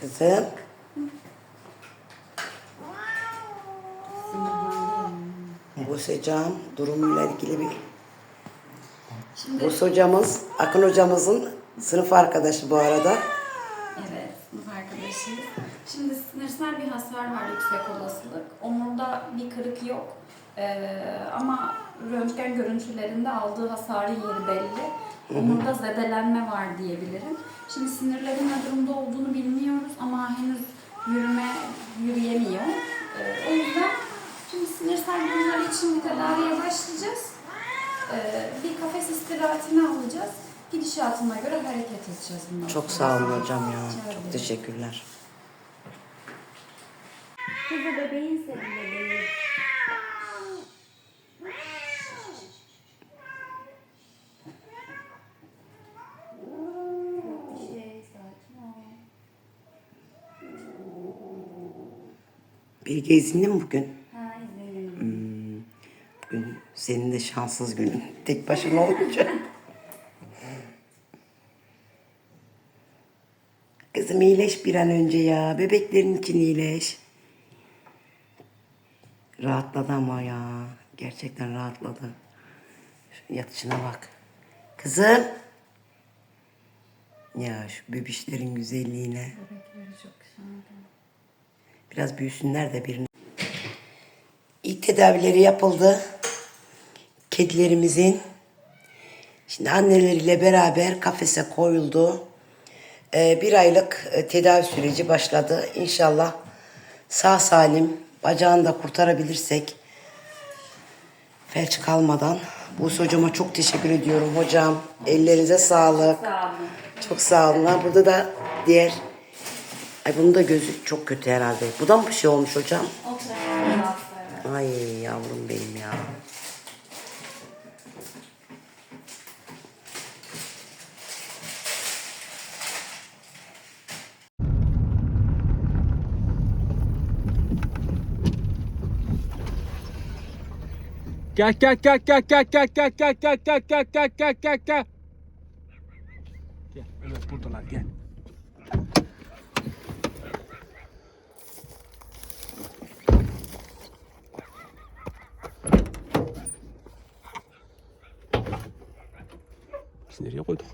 Kızım. Buse'cağım durumuyla ilgili bir... Şimdi Buse hocamız, Akın hocamızın sınıf arkadaşı bu arada. evet sınıf arkadaşıyız. Şimdi sinirsel bir hasar var yüksek olasılık. Omurda bir kırık yok. Ee, ama röntgen görüntülerinde aldığı hasarın yeri belli. Omurda zedelenme var diyebilirim. Şimdi sinirlerin ne durumda olduğunu bilmiyoruz ama henüz yürüme yürüyemiyor. Ee, o yüzden şimdi sinirsel durumlar için bir tedaviye başlayacağız. Ee, bir kafes istirahatini alacağız. Gidişatına göre hareket edeceğiz bundan Çok sağ olun hocam ya. Rica Çok ederim. teşekkürler. Kızı bebeğin senin bebeğin. Bilge izinli mi bugün? Ha, izleyelim. Hmm, bugün senin de şanssız günün. Tek başına olunca. Kızım iyileş bir an önce ya. Bebeklerin için iyileş. Rahatladı ama ya. Gerçekten rahatladı. Şu yatışına bak. Kızım. Ya şu bebişlerin güzelliğine. Bebekleri çok şahane. Biraz büyüsünler de birini. İlk tedavileri yapıldı. Kedilerimizin. Şimdi anneleriyle beraber kafese koyuldu. Ee, bir aylık e, tedavi süreci başladı. İnşallah sağ salim bacağını da kurtarabilirsek felç kalmadan. Buse hocama çok teşekkür ediyorum hocam. Ellerinize sağlık. Sağ olun. Çok sağ olun. Burada da diğer... Ay bunun da gözü çok kötü herhalde. Bu da mı bir şey olmuş hocam? O tarafta evet. Ay yavrum benim ya. Gel gel gel gel gel gel gel gel gel gel gel gel gel gel gel. Gel evet buradalar gel. sinirliye koydum.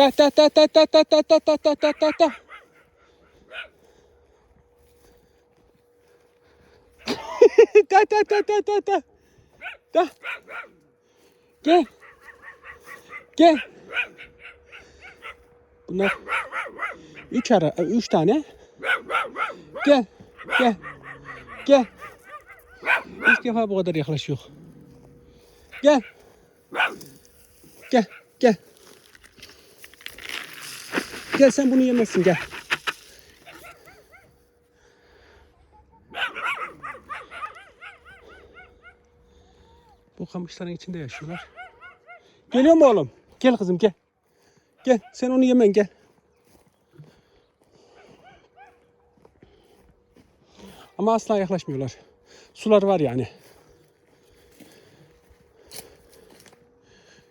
Ta ta ta ta ta ta ta ta ta ta ta ta ta ta ta ta ta ta ta ta. Gel. Gel. Bunlar üç ara, üç tane. Gel, gel, gel. İlk defa bu kadar yaklaşıyor. Gel. Gel, gel. Gel sen bunu yemezsin gel. Bu kamışların içinde yaşıyorlar. Geliyor mu oğlum? Gel kızım gel. Gel sen onu yemen gel. Ama asla yaklaşmıyorlar. Sular var yani.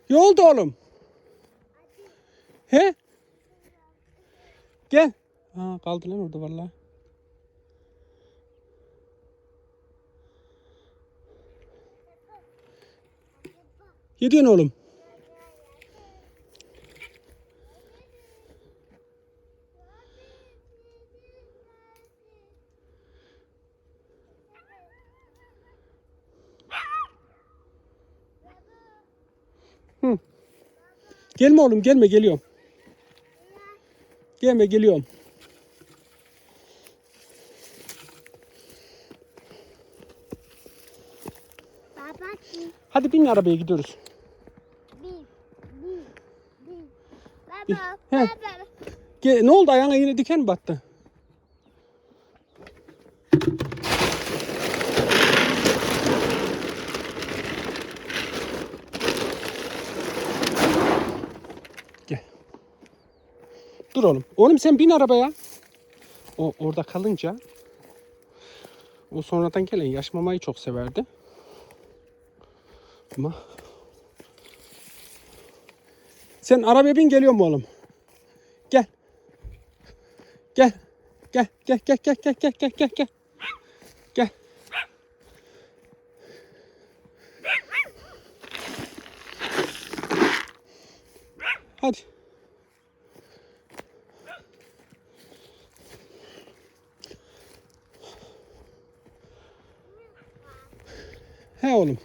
Ne oldu oğlum? He? Gel. Ha, kaldı lan orada vallahi. Ne diyorsun oğlum? Gelme oğlum gelme geliyorum. Gelme geliyorum. Baba Hadi bin arabaya gidiyoruz. bir bir bir. Baba He. baba. Gel Ge- ne oldu ayağına yine diken mi battı? Dur oğlum. Oğlum sen bin arabaya. O orada kalınca o sonradan gelen yaş mamayı çok severdi. Ama sen arabaya bin geliyor mu oğlum? Gel. Gel. Gel gel gel gel gel gel gel gel gel. Gel. Hadi. He oğlum.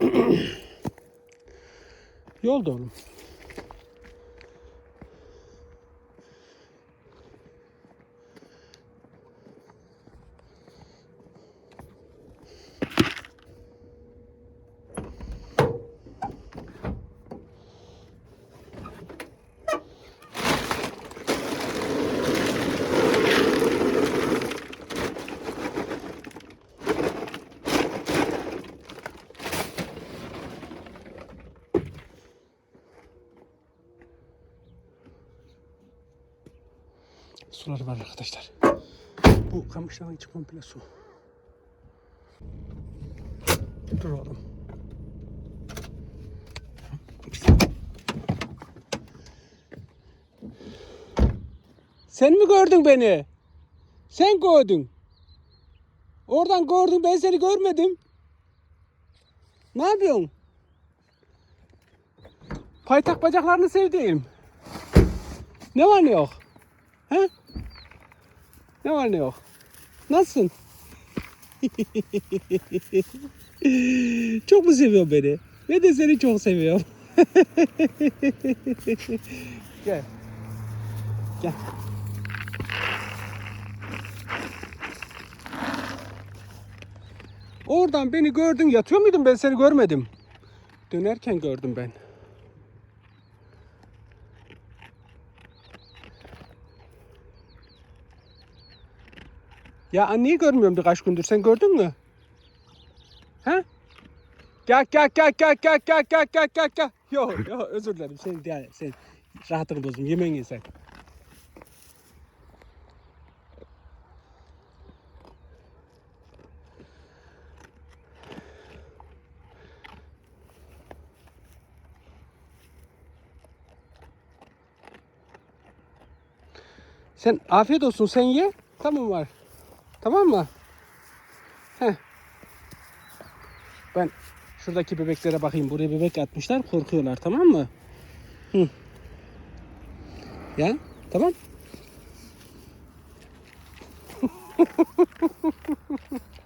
Yolda oğlum. Suları var arkadaşlar. Bu kamışların içi komple su. Dur oğlum. Sen mi gördün beni? Sen gördün. Oradan gördün ben seni görmedim. Ne yapıyorsun? Paytak bacaklarını sevdiğim. Ne var ne yok? He? Ne var ne yok? Nasılsın? çok mu seviyorsun beni? Ben de seni çok seviyorum. Gel. Gel. Oradan beni gördün yatıyor muydun ben seni görmedim. Dönerken gördüm ben. Ya anneyi görmüyorum birkaç gündür. Sen gördün mü? He? Gel gel gel gel gel gel gel gel gel gel. Yo yo özür dilerim. Sen gel sen rahatını bozdum. Yemeğini ye sen. Sen afiyet olsun sen ye. Tamam var. Tamam mı? Heh. Ben şuradaki bebeklere bakayım. Buraya bebek atmışlar. Korkuyorlar tamam mı? Hı. Ya tamam.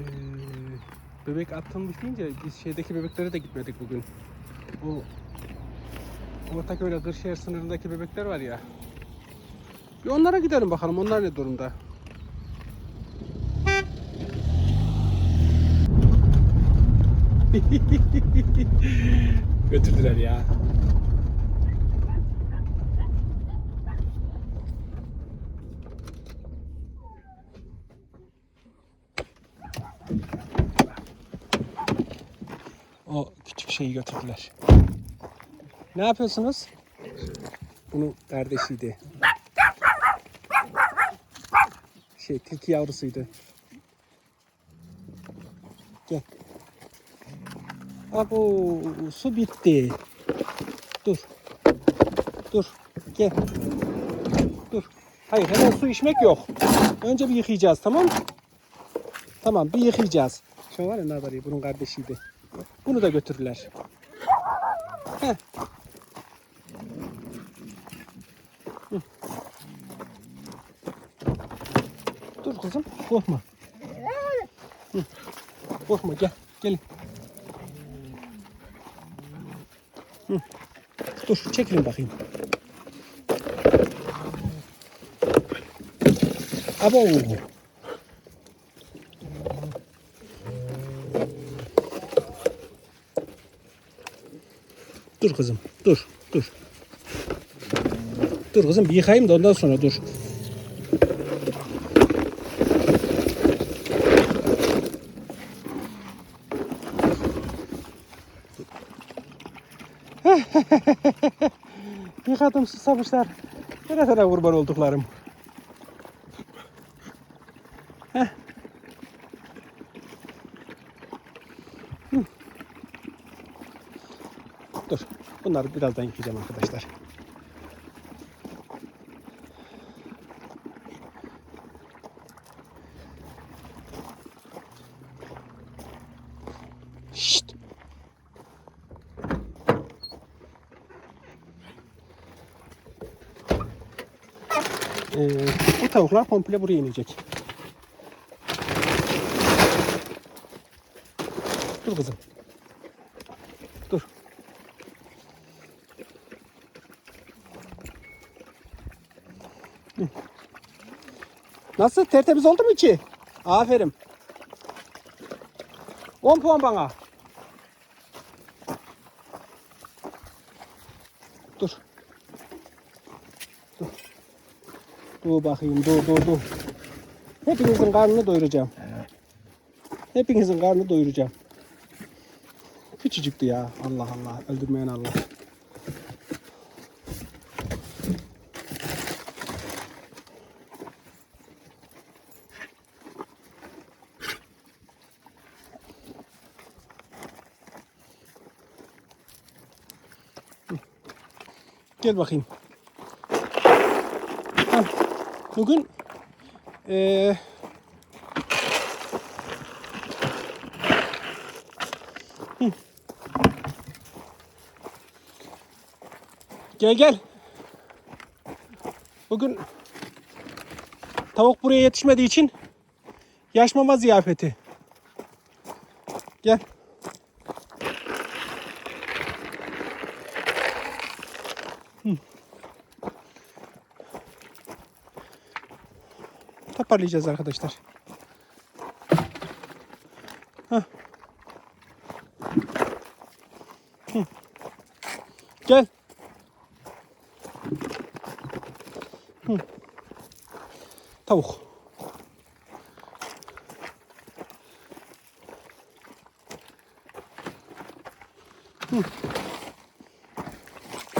Ee, bebek atılmış deyince biz şeydeki bebeklere de gitmedik bugün. Bu Ortaköy'le Kırşehir sınırındaki bebekler var ya. Bir onlara gidelim bakalım onlar ne durumda. Götürdüler ya. O küçük şeyi götürdüler. Ne yapıyorsunuz? Bunun kardeşiydi. Şey tilki yavrusuydu. Gel. Abo su bitti. Dur. Dur. Gel. Dur. Hayır hemen su içmek yok. Önce bir yıkayacağız tamam mı? Tamam bir yıkayacağız. Şu var ya ya bunun kardeşiydi. Bunu da götürürler. Heh. Dur kızım korkma. Hı. Korkma gel. Gelin. Hı. Dur çekilin bakayım. Abo. Dur kızım. Dur. Dur. Dur kızım bir yıkayayım da ondan sonra dur. Yıkadım susamışlar. Neresine kurban olduklarım. Heh. Hı. Dur. Bunları birazdan yıkayacağım arkadaşlar. Şşt. Ee, bu tavuklar komple buraya inecek. Dur kızım. Nasıl? Tertemiz oldu mu ki? Aferin. 10 puan bana. Dur. Dur. Dur bakayım. Dur dur dur. Hepinizin karnını doyuracağım. Hepinizin karnını doyuracağım. Küçücüktü ya. Allah Allah. Öldürmeyen Allah. Gel bakayım. Bugün Hı. Gel gel. Bugün tavuk buraya yetişmediği için yaş mama ziyafeti. Gel. Toparlayacağız arkadaşlar. Hı. Gel. Tavuk.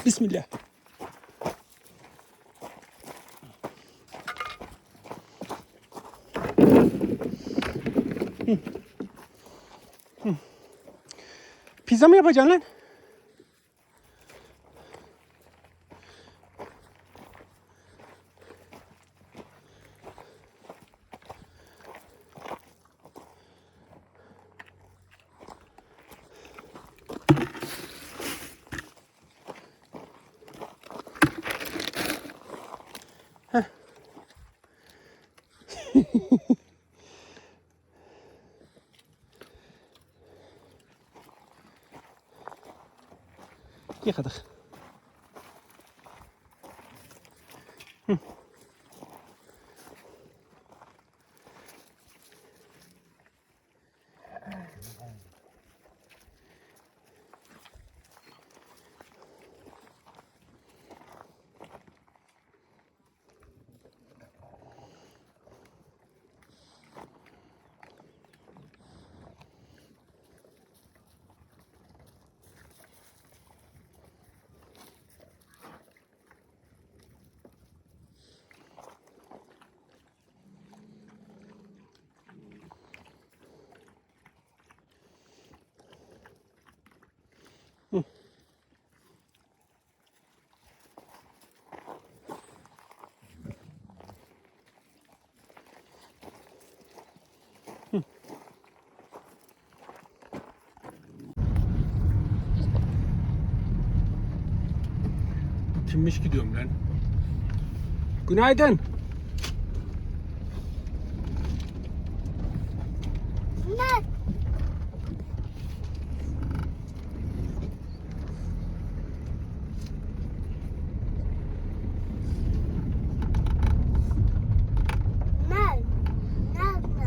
Bismillah. Pizza mı yapacaksın lan? prettiger. Kimmiş gidiyorum lan. Günaydın. Bunlar.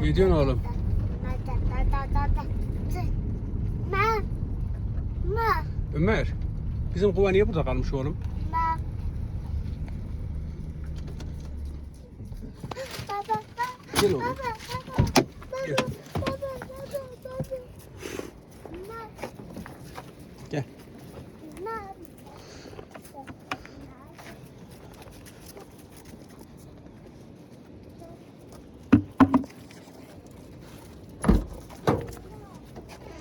Ne diyorsun oğlum? Ömer, bizim kuva niye burada kalmış oğlum? Gel oğlum. Gel. Gel.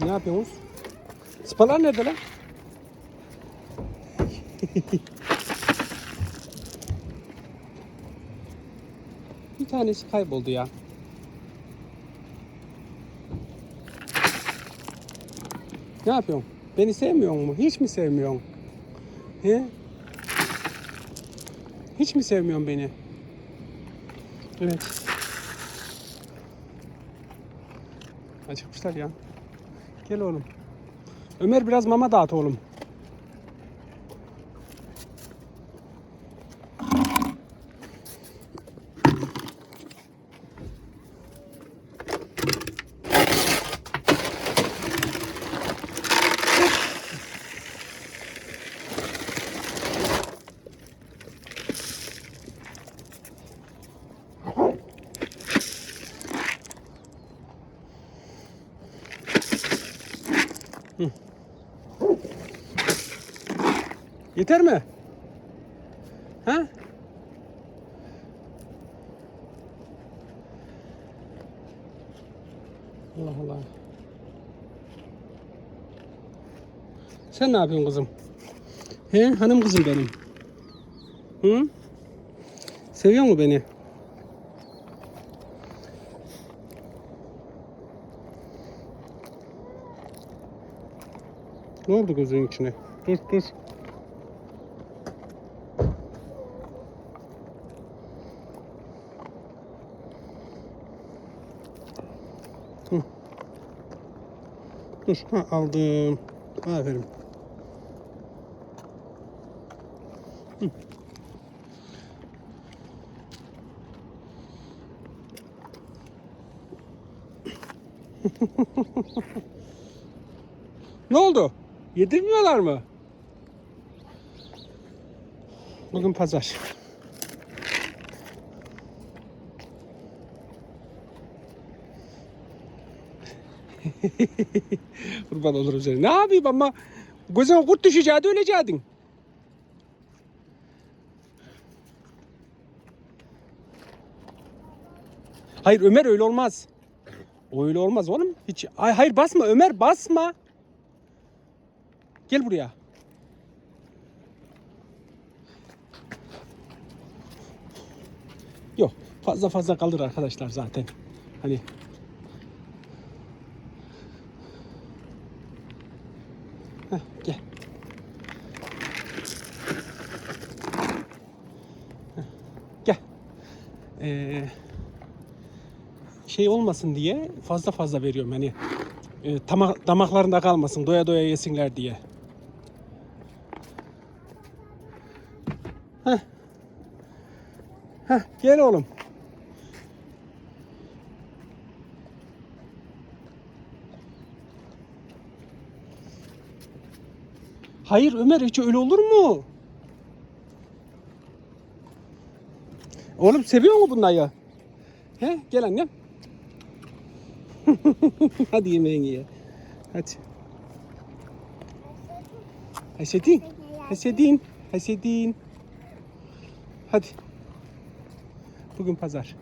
Ne yapıyorsunuz? Spalar nerede lan? Bir tanesi kayboldu ya. Ne yapıyorsun? Beni sevmiyor mu? Hiç mi sevmiyorsun? He? Hiç mi sevmiyorsun beni? Evet. Acıkmışlar ya. Gel oğlum. Ömer biraz mama dağıt oğlum. Yeter mi? Ha? Allah Allah. Sen ne yapıyorsun kızım? He, hanım kızım benim. Hı? Seviyor mu beni? Ne oldu gözünün içine? Dur dur. Dur ha, aldım. Aferin. Ne oldu? Yedirmiyorlar mı? Bugün pazar. Kurban olurum seni. Ne yapayım ama gözüme kurt düşeceğiydi öleceydin. Hayır Ömer öyle olmaz. Öyle olmaz oğlum. Hiç Ay, hayır basma Ömer basma. Gel buraya. Yok fazla fazla kalır arkadaşlar zaten. Hani Heh, gel. Heh, gel. Ee, şey olmasın diye fazla fazla veriyorum hani e, tama- damaklarında kalmasın doya doya yesinler diye. Heh. Heh, gel oğlum. Hayır Ömer hiç öyle olur mu? Oğlum seviyor mu bunları? He? Gel annem. Hadi yemeğini ye. Hadi. Hasedin. Hasedin. Hasedin. Hadi. Bugün pazar.